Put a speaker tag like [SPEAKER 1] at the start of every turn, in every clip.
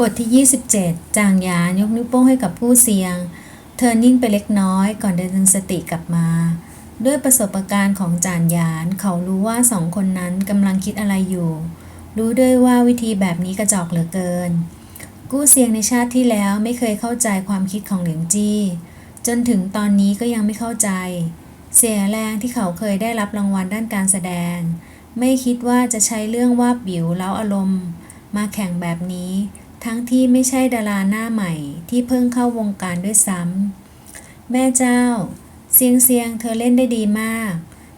[SPEAKER 1] บทที่ 27 จางยานยกนิ้วโป้งให้กับผู้เสียง เธอนิ่งไปเล็กน้อยก่อนเดินดึงสติกลับมา ด้วยประสบการณ์ของจานยาน เขารู้ว่าสองคนนั้นกำลังคิดอะไรอยู่ รู้ด้วยว่าวิธีแบบนี้กระจอกเหลือเกิน กู้เซียงในชาติที่แล้วไม่เคยเข้าใจความคิดของเหลียงจี้ จนถึงตอนนี้ก็ยังไม่เข้าใจ เสียแรงที่เขาเคยได้รับรางวัลด้านการแสดง ไม่คิดว่าจะใช้เรื่องว่าบิวแล้วอารมณ์ มาแข่งแบบนี้ ทั้งที่ไม่ใช่ดาราหน้าใหม่ที่เพิ่งเข้าวงการด้วยซ้ำ แม่เจ้า เซียงเซียงเธอเล่นได้ดีมาก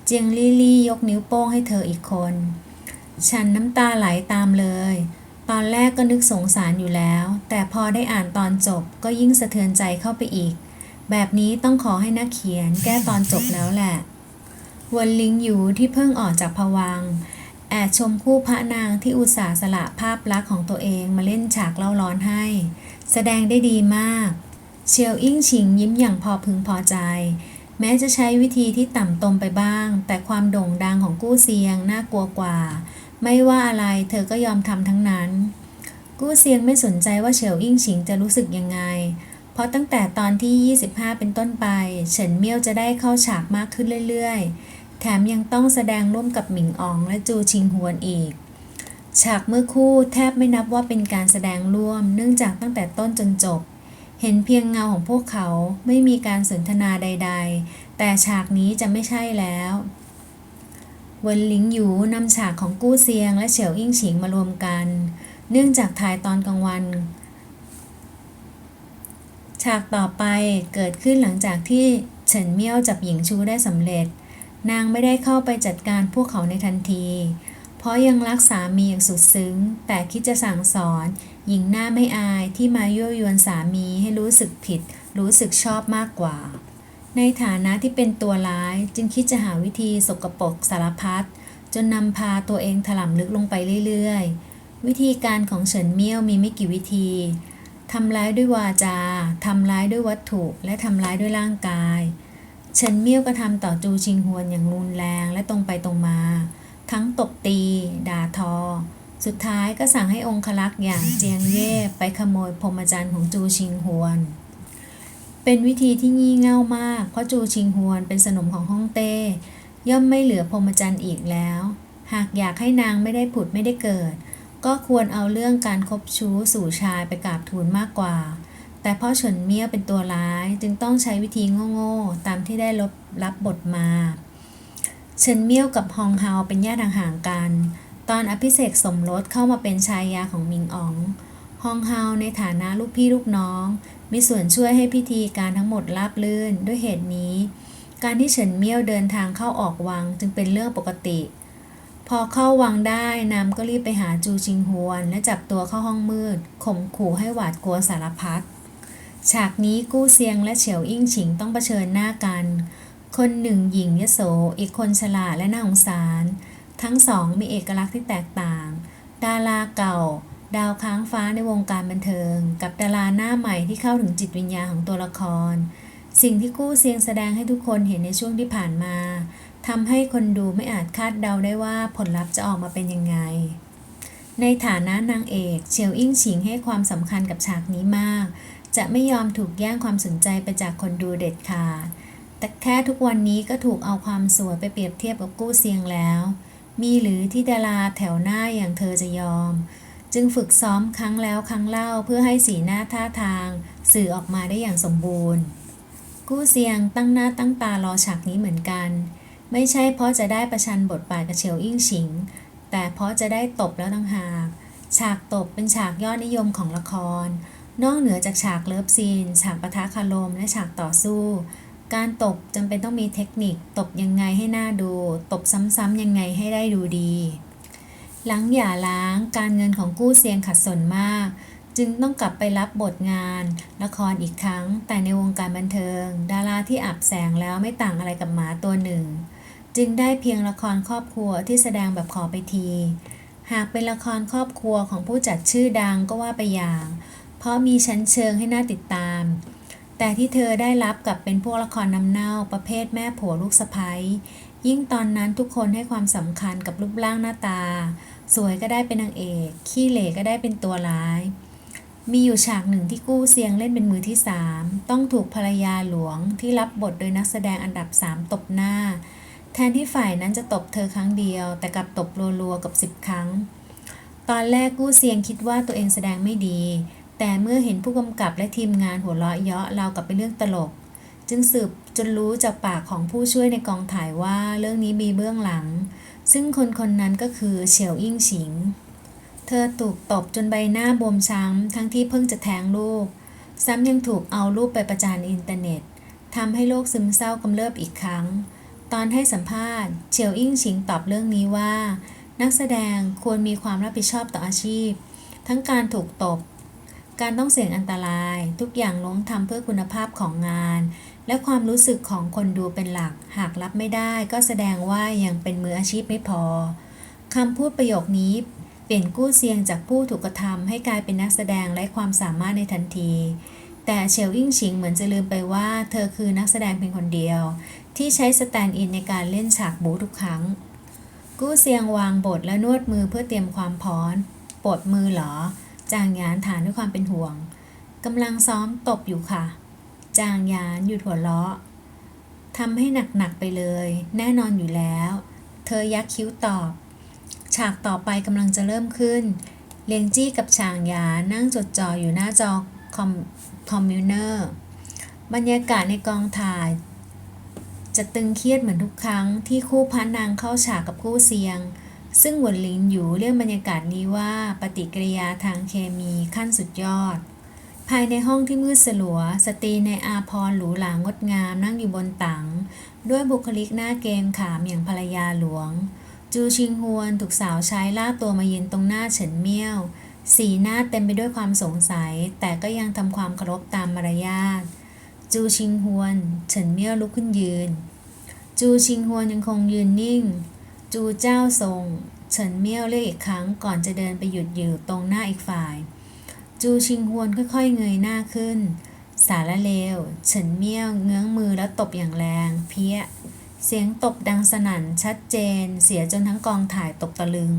[SPEAKER 1] เจียงลี่ลี่ยกนิ้วโป้งให้เธออีกคน ฉันน้ำตาไหลตามเลย ตอนแรกก็นึกสงสารอยู่แล้ว แต่พอได้อ่านตอนจบก็ยิ่งสะเทือนใจเข้าไปอีก แบบนี้ต้องขอให้นักเขียนแก้ตอนจบแล้วแหละ วนลิงอยู่ที่เพิ่งออกจากผวัง แอบชมคู่พระนางที่อุตส่าห์สละภาพลักษณ์ของตัวเองมาเล่นฉากเล่าร้อนให้ แสดงได้ดีมาก เชียวอิ่งฉิงยิ้มอย่างพอพึงพอใจ แม้จะใช้วิธีที่ต่ำตมไปบ้าง แต่ความโด่งดังของกู้เซียงน่ากลัวกว่า ไม่ว่าอะไรเธอก็ยอมทำทั้งนั้น กู้เซียงไม่สนใจว่าเฉียวอิ่งฉิงจะรู้สึกยังไง เพราะตั้งแต่ตอนที่ 25 เป็นต้นไป เฉินเมี่ยวจะได้เข้าฉากมากขึ้นเรื่อยๆ แถมยังต้องแสดงร่วมกับหมิงอองและจูชิงฮวนอีก ฉากเมื่อคู่แทบไม่นับว่าเป็นการแสดงร่วม เนื่องจากตั้งแต่ต้นจนจบ เห็นเพียงเงาของพวกเขาไม่มีการสนทนาใด ๆ แต่ฉากนี้จะไม่ใช่แล้วเวินหลิงหยูนำฉากของกู้เซียง และเฉียวอิ่งฉิงมารวมกัน เนื่องจากถ่ายตอนกลางวัน ฉากต่อไปเกิดขึ้นหลังจากที่เฉินเมี่ยวจับหญิงชูได้สำเร็จ นางไม่ได้เข้าไปจัดการพวกเขาในทันที เพราะยังรักสามีอย่างสุดซึ้ง แต่คิดจะสั่งสอน หญิงหน้าไม่อายที่มายั่วยวนสามีให้รู้สึกผิด รู้สึกชอบมากกว่า ในฐานะที่เป็นตัวร้ายจึงคิดจะหาวิธีสกปรกสารพัดจนนำพาตัวเองถล่มลึกลงไปเรื่อยๆ วิธีการของเฉินเมี่ยวมีไม่กี่วิธีทำร้ายด้วยวาจา ทำร้ายด้วยวัตถุ และทำร้ายด้วยร่างกาย เฉินเมี่ยวก็ทำต่อจูชิงฮวนอย่างรุนแรงและตรงไปตรงมา ทั้งตบตี ด่าทอ สุดท้ายก็สั่งให้องคลักษ์อย่างเจียงเย่ไปขโมยพรมจรรย์ของจูชิงฮวน เป็นวิธีที่งี่เง่ามาก เพราะจูชิงฮวนเป็นสนมของฮ่องเต้ ย่อมไม่เหลือพรมจรรย์อีกแล้ว หากอยากให้นางไม่ได้ผุดไม่ได้เกิด ก็ควรเอาเรื่องการคบชู้สู่ชายไปกราบทูลมากกว่า แต่เพราะเฉินเมี่ยวเป็นตัวร้ายจึงต้องใช้วิธีโง่ๆตามที่ได้ลบรับบทมา เฉินเมี่ยวกับฮองเฮาเป็นญาติห่างๆกัน ตอนอภิเษกสมรสเข้ามาเป็นชายาของมิงอ๋อง ฮองเฮาในฐานะลูกพี่ลูกน้อง มีส่วนช่วยให้พิธีการทั้งหมดราบรื่นด้วยเหตุนี้ การที่เฉินเมี่ยวเดินทางเข้าออกวังจึงเป็นเรื่องปกติ พอเข้าวังได้นำก็รีบไปหาจูชิงฮวน และจับตัวเข้าห้องมืดข่มขู่ให้หวาดกลัวสารพัด ฉากนี้กู้เซียงและเฉียวอิ่งฉิงต้องเผชิญหน้ากัน คนหนึ่งหญิงยโส อีกคนฉลาดและน่าสงสาร ทั้งสองมีเอกลักษณ์ที่แตกต่าง ดาราเก่า ดาวค้างฟ้าในวงการบันเทิง กับดาราหน้าใหม่ที่เข้าถึงจิตวิญญาณของตัวละคร สิ่งที่กู้เซียงแสดงให้ทุกคนเห็นในช่วงที่ผ่านมาทำให้คนดูไม่อาจคาดเดาได้ว่าผลลัพธ์จะออกมาเป็นยังไง ในฐานะนางเอกเฉียวอิ่งฉิงให้ความสำคัญกับฉากนี้มาก จะไม่ยอมถูกแย่งความสนใจไปจากคนดูเด็ดขาดแต่แค่ทุกวันนี้ก็ถูกเอาความสวยไปเปรียบเทียบกับกู้เซียงแล้ว มีหรือที่ดาราแถวหน้าอย่างเธอจะยอม จึงฝึกซ้อมครั้งแล้วครั้งเล่าเพื่อให้สีหน้าท่าทาง สื่อออกมาได้อย่างสมบูรณ์ กู้เซียงตั้งหน้าตั้งตารอฉากนี้เหมือนกัน ไม่ใช่เพราะจะได้ประชันบทบาทกับเฉียวอิ่งฉิง แต่เพราะจะได้ตบแล้วต่างหาก ฉากตบเป็นฉากยอดนิยมของละคร นอกเหนือจากฉากเลิฟซีน ฉากปะทะคารม และฉากต่อสู้ การตบจำเป็นต้องมีเทคนิค ตบยังไงให้หน่าดู ตบซ้ำๆยังไงให้ได้ดูดี หลังหย่าล้างการเงินของกู้เซียงขัดสนมาก จึงต้องกลับไปรับบทงาน ละครอีกครั้ง แต่ในวงการบันเทิง ดาราที่อับแสงแล้วไม่ต่างอะไรกับหมาตัวหนึ่ง จึงได้เพียงละครครอบครัวที่แสดงแบบขอไปที หากเป็นละครครอบครัวของผู้จัดชื่อดังก็ว่าไปอย่าง เพราะมีชั้นเชิงให้น่าติดตาม แต่ที่เธอได้รับกับเป็นพวกละครนำเน่าประเภทแม่ผัวลูกสะใภ้ยยิ่งตอนนั้นทุกคนให้ความสำคัญกับรูปร่างหน้าตา สวยก็ได้เป็นนางเอก ขี้เหร่ก็ได้เป็นตัวร้าย มีอยู่ฉากหนึ่งที่กู้เซียงเล่นเป็นมือที่สามต้องถูกภรรยาหลวงที่รับบทโดยนักแสดงอันดับสามตบหน้า แทนที่ฝ่ายนั้นจะตบเธอครั้งเดียว แต่กลับตบรัวๆกับสิบครั้ง ตอนแรกกู้เซียงคิดว่าตัวเองแสดงไม่ดี แต่เมื่อเห็นผู้กำกับและทีมงานหัวเราะเยาะเรากับเป็นเรื่องตลก จึงสืบจนรู้จากปากของผู้ช่วยในกองถ่ายว่าเรื่องนี้มีเบื้องหลัง ซึ่งคนคนนั้นก็คือเฉียวอิ่งฉิง เธอถูกตบจนใบหน้าบวมช้ำทั้งที่เพิ่งจะแท้งลูก ซ้ำยังถูกเอารูปไปประจานในอินเทอร์เน็ตทำให้โรคซึมเศร้ากำเริบอีกครั้ง ตอนให้สัมภาษณ์เฉียวอิ่งฉิงตอบเรื่องนี้ว่า นักแสดงควรมีความรับผิดชอบต่ออาชีพ ทั้งการถูกตบ การต้องเสี่ยงอันตราย ทุกอย่างล้วนทำเพื่อคุณภาพของงาน และความรู้สึกของคนดูเป็นหลัก หากรับไม่ได้ก็แสดงว่ายังเป็นมืออาชีพไม่พอคำพูดประโยคนี้เปลี่ยนกู้เซียงจากผู้ถูกกระทำให้กลายเป็นนักแสดงไร้ความสามารถในทันที แต่เชลอิ่งชิงเหมือนจะลืมไปว่า เธอคือนักแสดงเพียงคนเดียว ที่ใช้สแตนด์อินในการเล่นฉากบูทุกครั้ง กู้เซียงวางบทและนวดมือเพื่อเตรียมความพร้อมปวดมือเหรอ จางหยานถามด้วยความเป็นห่วงกำลังซ้อมตบอยู่ค่ะ จางหยานหยุดหัวเราะทำให้หนักๆไปเลย แน่นอนอยู่แล้ว เธอยักคิ้วตอบ ฉากต่อไปกำลังจะเริ่มขึ้น เลียงจี้กับชางหยานนั่งจดจ่ออยู่หน้าจอคอมคอมมิวเนอร์ บรรยากาศในกองถ่าย จะตึงเครียดเหมือนทุกครั้งที่คู่พันนางเข้าฉากกับคู่เซียง ซึ่งหวนหลินอยู่เรียกบรรยากาศนี้ว่าปฏิกิริยาทางเคมีขั้นสุดยอด ภายในห้องที่มืดสลัว สตรีในอาพรหรูหรางดงามนั่งอยู่บนตัง ด้วยบุคลิกหน้าเกรงขามอย่างภรรยาหลวง จูชิงฮวนถูกสาวใช้ลากตัวมายืนตรงหน้าเฉินเมี่ยว สีหน้าเต็มไปด้วยความสงสัย แต่ก็ยังทำความเคารพตามมารยาท จูชิงฮวน เฉินเมี่ยวลุกขึ้นยืน จูชิงฮวนยังคงยืนนิ่ง จูเจ้าทรงเฉินเมี่ยวเรียกอีกครั้งก่อนจะเดินไปหยุดอยู่ตรงหน้าอีกฝ่าย จูชิงฮวนค่อยๆเงยหน้าขึ้น สารเลวเฉินเมี่ยวเงื้องมือแล้วตบอย่างแรง เพี้ย เสียงตบดังสนั่นชัดเจน เสียจนทั้งกองถ่ายตกตะลึง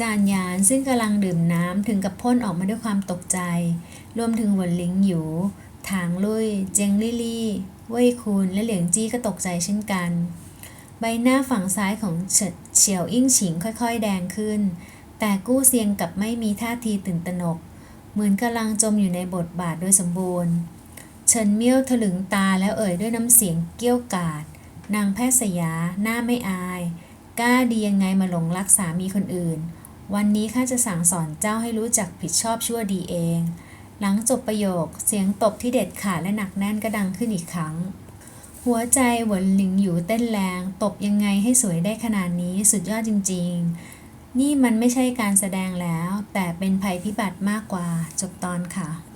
[SPEAKER 1] จานยานซึ่งกำลังดื่มน้ำถึงกับพ่นออกมาด้วยความตกใจ รวมถึงหวนหลิงหยูถางลุย เจงลี่ลี่เว่ยคูนและเหลียงจี้ก็ตกใจเช่นกัน ใบหน้าฝั่งซ้ายของเฉิน เฉียวอิ่งฉิงค่อยๆ แดงขึ้น แต่กู้เซียงกลับไม่มีท่าทีตื่นตระหนก เหมือนกำลังจมอยู่ในบทบาทโดยสมบูรณ์ เฉินเมี่ยวถลึงตาแล้วเอ่ยด้วยน้ำเสียงเกี้ยวกาด นางแพทย์สยาหน้าไม่อาย กล้าดียังไงมาหลงรักสามีคนอื่น วันนี้ข้าจะสั่งสอนเจ้าให้รู้จักผิดชอบชั่วดีเอง หลังจบประโยค เสียงตบที่เด็ดขาดและหนักแน่นก็ดังขึ้นอีกครั้ง หัวใจหวนหลิงอยู่เต้นแรง ตบยังไงให้สวยได้ขนาดนี้สุดยอดจริง ๆ นี่มันไม่ใช่การแสดงแล้ว แต่เป็นภัยพิบัติมากกว่าจบตอนค่ะ